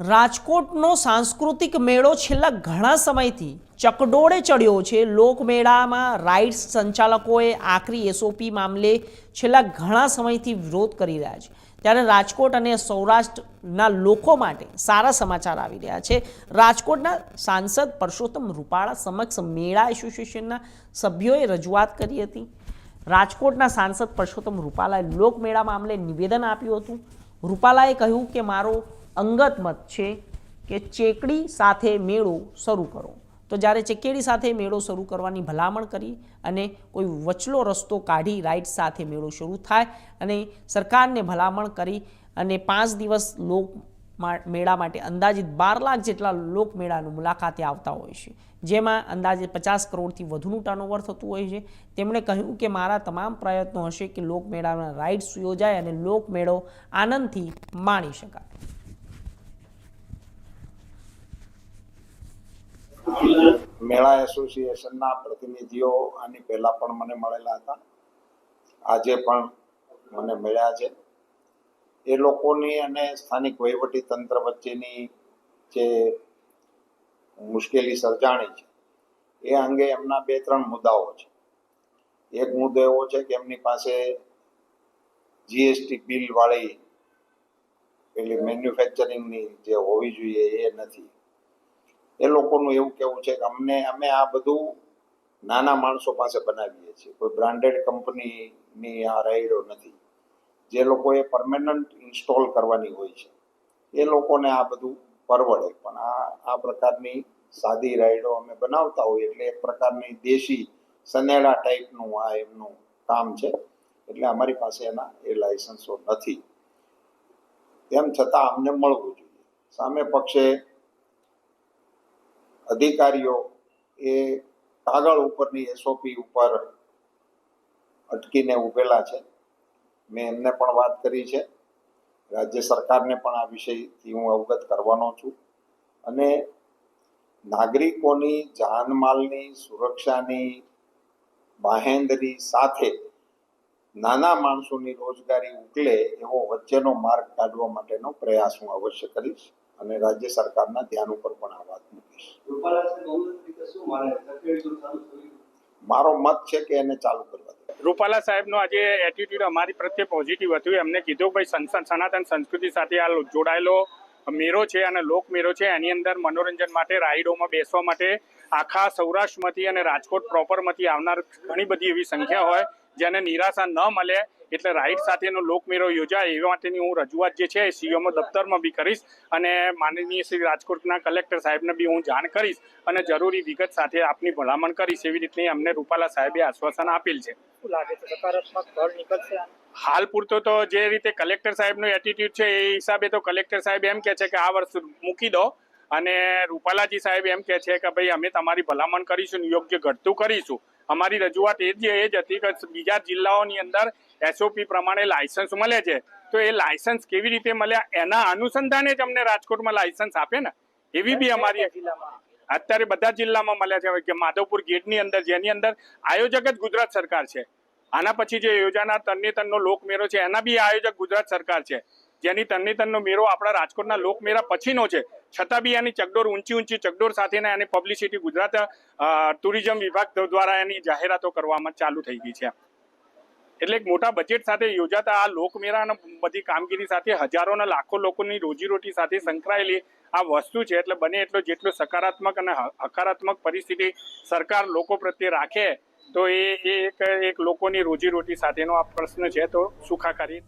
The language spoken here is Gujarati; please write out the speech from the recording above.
રાજકોટનો સાંસ્કૃતિક મેળો છેલ્લા ઘણા સમયથી ચકડોળે ચડ્યો છે. લોકમેળામાં રાઇડ્સ સંચાલકોએ આખરી એસઓપી મામલે છેલ્લા ઘણા સમયથી વિરોધ કરી રહ્યા છે. ત્યારે રાજકોટ અને સૌરાષ્ટ્રના લોકો માટે સારા સમાચાર આવી રહ્યા છે. રાજકોટના સાંસદ પરસોત્તમ રૂપાળા સમક્ષ મેળા એસોસિએશનના સભ્યોએ રજૂઆત કરી હતી. રાજકોટના સાંસદ પરસોત્તમ રૂપાલાએ લોકમેળા મામલે નિવેદન આપ્યું હતું. રૂપાલાએ કહ્યું કે, મારો અંગત મત છે કે ચેકડી સાથે મેળો શરૂ કરો. તો જ્યારે ચેકેડી સાથે મેળો શરૂ કરવાની ભલામણ કરી અને કોઈ વચલો રસ્તો કાઢી રાઇટ સાથે મેળો શરૂ થાય અને સરકારને ભલામણ કરી અને પાંચ દિવસ લોક મેળા માટે અંદાજિત બાર લાખ જેટલા લોકમેળાનું મુલાકાતે આવતા હોય છે. જેમાં અંદાજે પચાસ કરોડથી વધુનું ટર્નઓવર થતું હોય છે. તેમણે કહ્યું કે મારા તમામ પ્રયત્નો હશે કે લોકમેળાના રાઇડ્સ યોજાય અને લોકમેળો આનંદથી માણી શકાય. મેળા એસોસિએશનના પ્રતિનિધિઓ આની પહેલા પણ મને મળેલા હતા. આજે પણ મને મળ્યા છે. એ લોકોની અને સ્થાનિક વહીવટી તંત્ર વચ્ચેની જે મુશ્કેલી સર્જાણી છે, એ અંગે એમના બે ત્રણ મુદ્દાઓ છે. એક મુદ્દો એવો છે કે એમની પાસે જીએસટી બિલ વાળી પેલી મેન્યુફેક્ચરિંગની જે હોવી જોઈએ એ નથી. એ લોકોનું એવું કેવું છે કે અમને, અમે આ બધું નાના માણસો પાસે બનાવીએ છીએ. કોઈ બ્રાન્ડેડ કંપનીની આ રાઈડો નથી. જે લોકોએ પરમેનન્ટ ઇન્સ્ટોલ કરવાની હોય છે. એ લોકોને આ બધું પરવડે. પણ આ આ પ્રકારની સાદી રાઈડો અમે બનાવતા હોઈએ એટલે એક પ્રકારની દેશી સનેડા ટાઈપનું આ એમનું કામ છે. એટલે અમારી પાસે એના, એ લાયસન્સો નથી. તેમ છતાં અમને મળવું જોઈએ. સામે પક્ષે અધિકારીઓ એ કાગળ ઉપરની એસઓપી ઉપર અટકીને ઉભેલા છે. મેં એમને પણ વાત કરી છે. રાજ્ય સરકારને પણ આ વિષયથી હું અવગત કરવાનો છું. અને નાગરિકોની જાનમાલની, સુરક્ષાની બાહેંદરી સાથે નાના માણસોની રોજગારી ઉકલે એવો વચ્ચેનો માર્ગ કાઢવા માટેનો પ્રયાસ હું અવશ્ય કરીશ અને રાજ્ય સરકારના ધ્યાન ઉપર પણ આ મારો મત છે કે એને ચાલુ કરવા રૂપાલા સાહેબનો આજે એટીટ્યુડ અમારી પ્રત્યે પોઝિટિવ હતું. એમને કીધું ભાઈ સનાતન સંસ્કૃતિ સાથે આ જોડાયેલો મેળો છે અને લોક મેળો છે. એની અંદર મનોરંજન માટે રાઈડોમાં બેસવા માટે આખા સૌરાષ્ટ્રમાંથી અને રાજકોટ પ્રોપરમાંથી આવનાર ઘણી બધી એવી સંખ્યા હોય. જેને નિરાશા ન મળે એટલે રાઇટ સાથેનો લોકમેળો યોજાય એ માટેની હું રજૂઆત જે છે એ સીએમઓ દફતરમાં બી કરીશ અને માનનીય શ્રી રાજકોટના કલેક્ટર સાહેબને બી હું જાણ કરીશ અને જરૂરી વિગત સાથે આપની ભલામણ કરીશ એવી રીતની અમને રૂપાલા સાહેબે આશ્વાસન આપેલ છે? હાલ પૂરતો તો જે રીતે કલેક્ટર સાહેબનો એટીટ્યુડ છે એ હિસાબે તો કલેક્ટર સાહેબ એમ કે છે કે આ વર્ષ મૂકી દો અને રૂપાલાજી સાહેબ એમ કે છે કે ભાઈ અમે તમારી ભલામણ કરીશું યોગ્ય ઘટતું કરીશું અમારી રજૂઆત એ જ એ જ હતી કે બીજા જિલ્લાઓની અંદર એસઓપી પ્રમાણે લાયસન્સ મળે છે. તો એ લાયસન્સ કેવી રીતે મળ્યા એના અનુસંધાને જ અમને રાજકોટમાં લાયસન્સ આપે ને. એવી બી અમારી અત્યારે બધા જિલ્લામાં મળ્યા છે. કે માધવપુર ગેટની અંદર જેની અંદર આયોજક જ ગુજરાત સરકાર છે. આના પછી જે યોજાનાર તરણેતરનો લોકમેળો છે એના બી આયોજક ગુજરાત સરકાર છે. જેની તરણેતરનો મેળો આપણા રાજકોટના લોકમેળા પછીનો છે. છતાં બી એની ચકડોર, ઊંચી ઊંચી ચકડોર સાથેના એની પબ્લિસિટી ગુજરાત ટુરિઝમ વિભાગ દ્વારા એની જાહેરાતો કરવામાં ચાલુ થઈ ગઈ છે. એટલે એક મોટા બજેટ સાથે યોજાતા આ લોકમેળા અને બધી કામગીરી સાથે હજારોના લાખો લોકોની રોજીરોટી સાથે સંકળાયેલી આ વસ્તુ છે. એટલે બને એટલો જેટલો સકારાત્મક અને હકારાત્મક પરિસ્થિતિ સરકાર લોકો પ્રત્યે રાખે, તો એ એક એક લોકોની રોજીરોટી સાથેનો આ પ્રશ્ન છે. તો સુખાકારી.